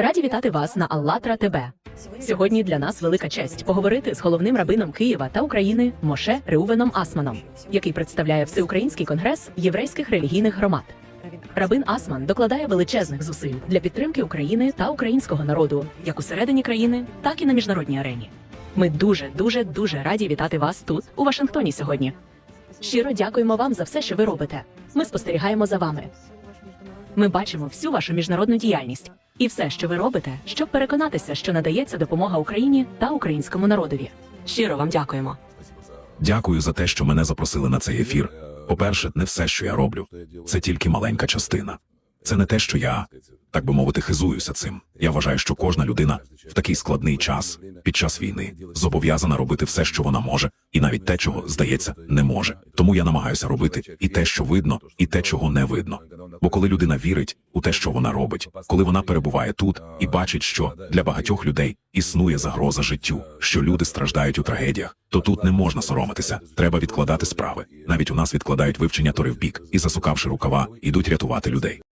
Раді вітати вас на Аллатра ТБ. Сьогодні для нас велика честь поговорити з головним рабином Києва та України Моше Реувеном Асманом, який представляє Всеукраїнський конгрес єврейських релігійних громад. Рабин Асман докладає величезних зусиль для підтримки України та українського народу, як усередині країни, так і на міжнародній арені. Ми дуже, дуже, дуже раді вітати вас тут, у Вашингтоні, сьогодні. Щиро дякуємо вам за все, що ви робите. Ми спостерігаємо за вами. Ми бачимо всю вашу міжнародну діяльність і все, що ви робите, щоб переконатися, що надається допомога Україні та українському народові. Щиро вам дякуємо. Дякую за те, що мене запросили на цей ефір. По-перше, не все, що я роблю, це тільки маленька частина. Це не те, що я, так би мовити, хизуюся цим. Я вважаю, що кожна людина в такий складний час під час війни зобов'язана робити все, що вона може, і навіть те, чого здається, не може. Тому я намагаюся робити і те, що видно, і те, чого не видно. Бо коли людина вірить у те, що вона робить, коли вона перебуває тут і бачить, що для багатьох людей існує загроза життю, що люди страждають у трагедіях, то тут не можна соромитися. Треба відкладати справи. Навіть у нас відкладають вивчення тори в бік і, засукавши рукава, ідуть рятувати людей.